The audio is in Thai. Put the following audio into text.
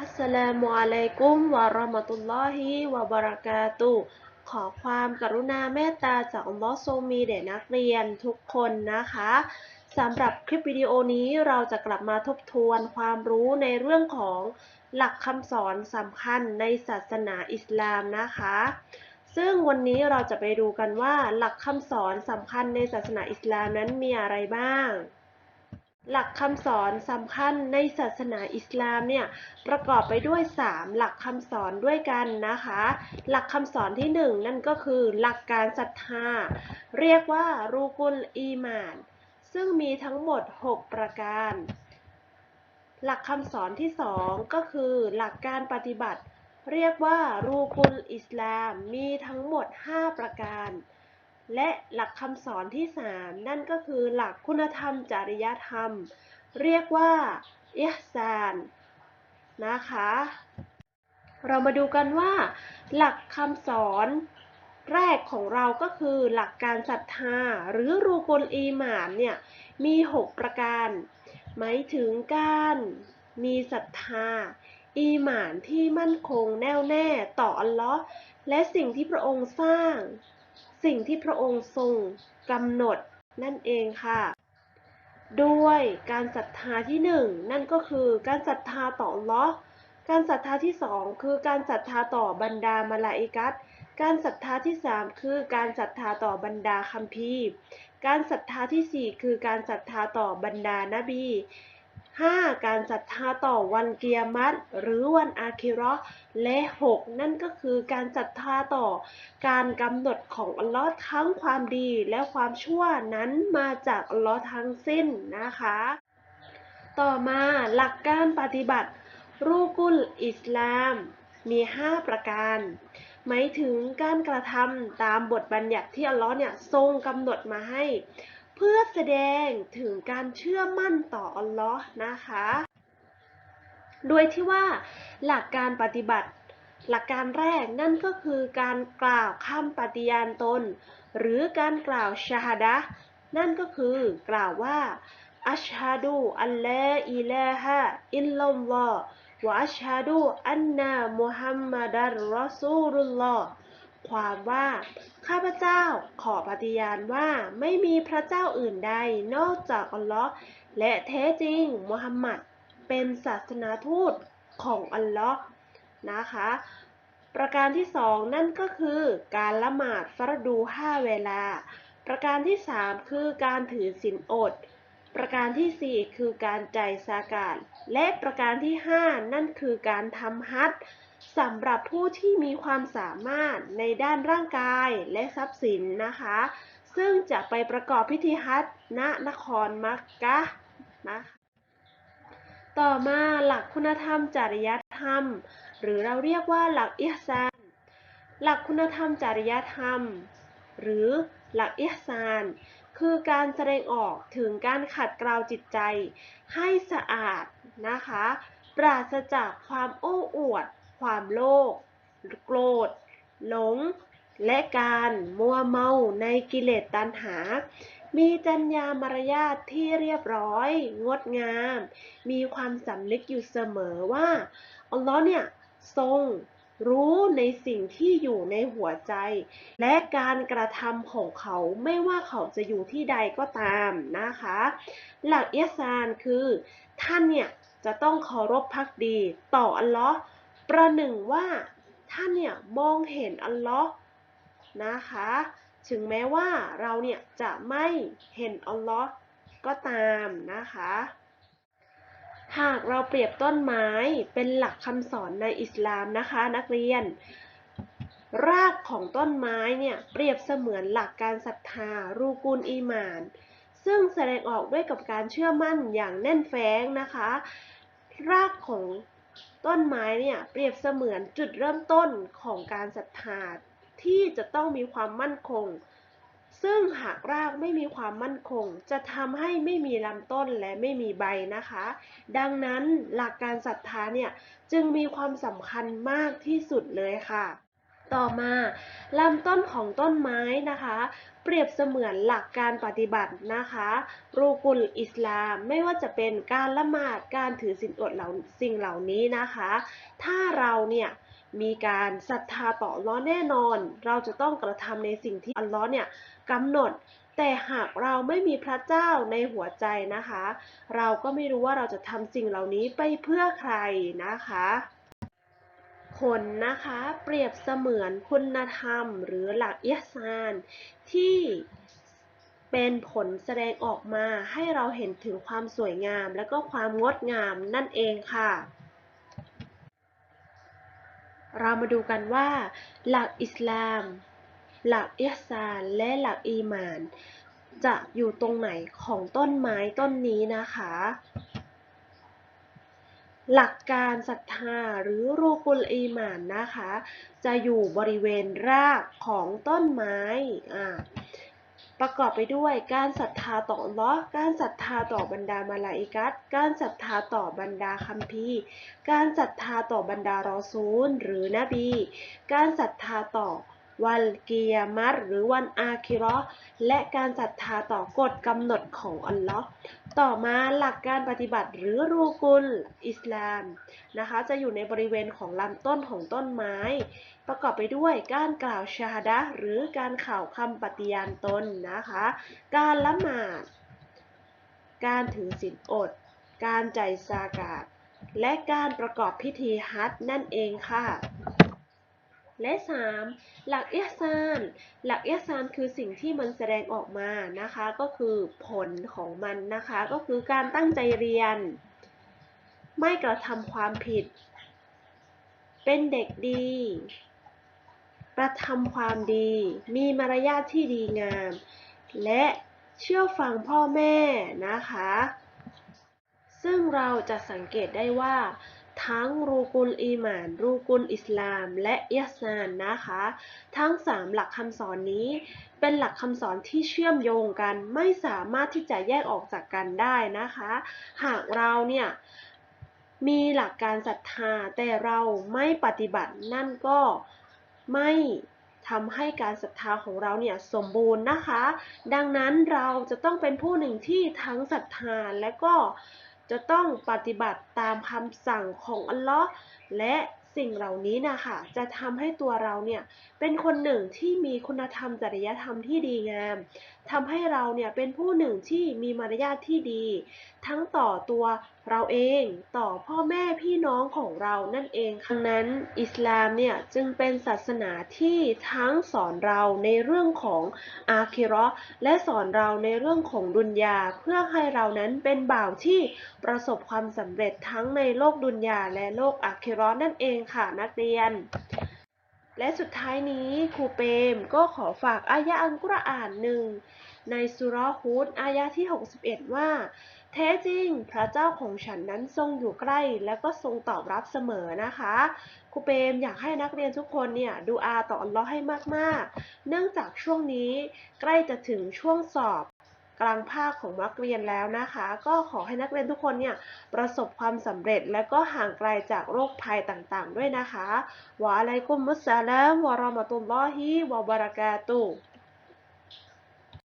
อัสสลามุอะลัยกุมวะราะมะตุลลอฮิวะบะเราะกาตุขอความกรุณาเมตตาจากอัลลอฮ์ทรงมีแด่นักเรียนทุกคนนะคะสำหรับคลิปวิดีโอนี้เราจะกลับมาทบทวนความรู้ในเรื่องของหลักคำสอนสำคัญในศาสนาอิสลามนะคะ ซึ่งวันนี้เราจะไปดูกันว่าหลักคำสอนสำคัญในศาสนาอิสลามนั้นมีอะไรบ้าง หลักคำสอนสำคัญในศาสนาอิสลามเนี่ยประกอบไปด้วย 3 หลักคำสอนด้วยกันนะคะ หลักคำสอนที่ 1 นั่นก็คือหลักการศรัทธา เรียกว่ารูกุลอีมาน ซึ่งมีทั้งหมด 6 ประการ หลักคำสอนที่ 2 ก็คือหลักการปฏิบัติ เรียกว่ารูกุลอิสลามมีทั้งหมด 5 ประการ และหลักคำสอนที่ 3 นั่นก็คือหลักคุณธรรมจริยธรรม เรียกว่าอิฮซานนะคะ เรามาดูกันว่า หลักคำสอนแรกของเราก็คือหลักการศรัทธา หรือรูกลอีหมานเนี่ยมี 6 ประการ หมายถึงการมีศรัทธา อีหมานที่มั่นคงแน่วแน่ต่ออัลลอฮ์และสิ่งที่พระองค์สร้าง สิ่งที่พระองค์ทรงกำหนดนั่นเองค่ะ ด้วยการศรัทธาที่หนึ่งนั่นก็คือการศรัทธาต่อลอการศรัทธาที่สองคือการศรัทธาต่อบรรดามาลาอิกัตการศรัทธาที่สามคือการศรัทธาต่อบรรดาคัมภีร์ การศรัทธาที่สี่คือการศรัทธาต่อบรรดานบี 5. การศรัทธาต่อวันเกียรติหรือวันอาคิราะและ 6 นั่นก็คือการศรัทธาต่อการกำหนดของอัลลอฮ์ทั้งความดีและความชั่วนั้นมาจากอัลลอฮ์ทั้งสิ้นนะคะ ต่อมาหลักการปฏิบัติรูกุลอิสลาม มี 5 ประการ หมายถึงการกระทำตามบทบัญญัติที่อัลลอฮ์เนี่ยทรงกำหนดมาให้ เพื่อแสดงถึงการเชื่อมั่นต่ออัลลอฮ์นะคะ โดยที่ว่าหลักการปฏิบัติ หลักการแรกนั่นก็คือการกล่าวคำปฏิญาณตน หรือการกล่าวชาฮดะนั่นก็คือกล่าวว่าอัชฮะดูอัลลออิลาฮะอิลลัลลอฮ์วะอัชฮะดูอันนามุฮัมมัดรรอซูลุลลอฮ์ ความว่า ข้าพเจ้าขอปฏิญาณว่าไม่มีพระเจ้าอื่นใดนอกจากอัลลอฮ์และแท้จริงมุฮัมมัดเป็นศาสนาทูตของอัลลอฮ์นะคะ ประการที่สองนั่นก็คือการละหมาดฟรดูห้าเวลา ประการที่สามคือการถือศีลอด ประการที่สี่คือการใจ่ากาตและประการที่ห้านั่นคือการทำฮัจญ์ สำหรับผู้ที่มีความสามารถในด้านร่างกายและทรัพย์สินนะคะ ซึ่งจะไปประกอบพิธีฮัจณนครมักกะนะคะต่อมาหลักคุณธรรมจริยธรรม หรือเราเรียกว่าหลักอิฮซานหลักคุณธรรมจริยธรรม หรือหลักอิฮซานคือการแสดงออกถึงการขัดเกลาจิตใจให้สะอาดนะคะ ปราศจากความโอ้อวด ความโลภโกรธ หลง และการมัวเมาในกิเลสตัณหา มีจัญญามารยาทที่เรียบร้อย งดงาม มีความสำนึกอยู่เสมอว่า อัลลอฮ์เนี่ย ทรงรู้ในสิ่งที่อยู่ในหัวใจ และการกระทำของเขาไม่ว่าเขาจะอยู่ที่ใดก็ตามนะคะ หลักเอิสานคือ ท่านเนี่ย จะต้องเคารพพักดีต่ออัลลอฮ์ ประหนึ่งว่าท่านเนี่ยมองเห็นอัลลอฮ์นะคะ ถึงแม้ว่าเราเนี่ยจะไม่เห็นอัลลอฮ์ก็ตามนะคะ หากเราเปรียบต้นไม้เป็นหลักคำสอนในอิสลามนะคะนักเรียน รากของต้นไม้เนี่ยเปรียบเสมือนหลักการศรัทธารูกุลอีหมาน ซึ่งแสดงออกด้วยกับการเชื่อมั่นอย่างแน่นแฟ้งนะคะ รากของ ต้นไม้เนี่ยเปรียบเสมือนจุดเริ่มต้นของการศรัทธาที่จะต้องมีความมั่นคง ซึ่งหากรากไม่มีความมั่นคง จะทำให้ไม่มีลำต้นและไม่มีใบนะคะ ดังนั้นหลักการศรัทธาเนี่ยจึงมีความสำคัญมากที่สุดเลยค่ะ ต่อมาลำต้นของต้นไม้นะคะ เปรียบเสมือนหลักการปฏิบัตินะคะรูกุลอิสลามไม่ว่าจะเป็นการละหมาดการถือศีลอดเหล่าสิ่งเหล่านี้นะคะ ถ้าเราเนี่ยมีการศรัทธาต่ออัลลอฮ์แน่นอน เราจะต้องกระทำในสิ่งที่อัลลอฮ์เนี่ยกำหนด แต่หากเราไม่มีพระเจ้าในหัวใจนะคะ เราก็ไม่รู้ว่าเราจะทำสิ่งเหล่านี้ไปเพื่อใครนะคะ ผลนะคะเปรียบเสมือนคุณธรรม หรือหลักอิหซานที่เป็นผลแสดงออกมาให้เราเห็นถึงความสวยงาม และก็ความงดงามนั่นเองค่ะ เรามาดูกันว่า หลักอิสลาม หลักอิหซานและหลักอีหมาน จะอยู่ตรงไหนของต้นไม้ต้นนี้นะคะ หลักการศรัทธาหรือรูกุลอีหมานนะคะ จะอยู่บริเวณรากของต้นไม้อ่าประกอบไปด้วยการศรัทธาต่อลอการศรัทธาต่อบรรดามาลาอิกัตการศรัทธาต่อบรรดาคัมภีร์ การศรัทธาต่อบรรดารอซูล หรือนบี การศรัทธาต่อวันกิยามัตหรือวันอาคิราะห์และการศรัทธาต่อกฎกำหนดของอัลลอฮ์ ต่อมาหลักการปฏิบัติหรือรูกุลอิสลามนะคะจะอยู่ในบริเวณของลำต้นของต้นไม้ ประกอบไปด้วยการกล่าวชาดะหรือการข่าวคำปฏิญาณตนนะคะ การละหมาด การถือศีลอด การใจ่ายซากาตและการประกอบพิธีฮัจนั่นเองค่ะ และ 3. หลักเอิหซาน หลักเอิหซานคือสิ่งที่มันแสดงออกมานะคะ ก็คือผลของมันนะคะ ก็คือการตั้งใจเรียน ไม่กระทำความผิด เป็นเด็กดีกระทำความดี มีมารยาทที่ดีงาม และเชื่อฟังพ่อแม่นะคะ ซึ่งเราจะสังเกตได้ว่า ทั้งรูกุลอีหมาน รูกุลอิสลาม และอิหซานนะคะ ทั้ง 3 หลักคำสอนนี้ เป็นหลักคำสอนที่เชื่อมโยงกันไม่สามารถที่จะแยกออกจากกันได้นะคะ หากเราเนี่ยมีหลักการศรัทธาแต่เราไม่ปฏิบัตินั่นก็ไม่ทำให้การศรัทธาของเราเนี่ยสมบูรณ์นะคะ ดังนั้นเราจะต้องเป็นผู้หนึ่งที่ทั้งศรัทธาและก็ จะต้องปฏิบัติตามคำสั่งของอัลลอฮ์และสิ่งเหล่านี้นะคะจะทำให้ตัวเราเนี่ยเป็นคนหนึ่งที่มีคุณธรรมจริยธรรมที่ดีงามทำให้เราเนี่ยเป็นผู้หนึ่งที่มีมารยาทที่ดี ทั้งต่อตัว เราเองต่อพ่อแม่พี่น้องของเรานั่นเองดังนั้นอิสลามเนี่ยจึงเป็นศาสนาที่ทั้งสอนเราในเรื่องของอาคิราะห์และสอนเราในเรื่องของดุนยา เพื่อให้เรานั้นเป็นบ่าวที่ประสบความสำเร็จทั้งในโลกดุนยาและโลกอาคิราะห์นั่นเองค่ะนักเรียนและสุดท้ายนี้ครูเปมก็ขอฝากอายะอัลกุรอานหนึ่งในสุรห์ฮุดอายะที่ 61 ว่า แท้จริงพระเจ้าของฉันนั้นทรงอยู่ใกล้และก็ทรงตอบรับเสมอนะคะครูเปมอยากให้นักเรียนทุกคนเนี่ยดูอาต่ออัลลอฮ์ให้มากๆ เนื่องจากช่วงนี้ใกล้จะถึงช่วงสอบกลางภาคของนักเรียนแล้วนะคะ ก็ขอให้นักเรียนทุกคนเนี่ยประสบความสำเร็จและก็ห่างไกลจากโรคภัยต่างๆ ด้วยนะคะวะอะลัยกุมมุสสลามวะรามะตุลลอฮิวะบะเราะกาตุ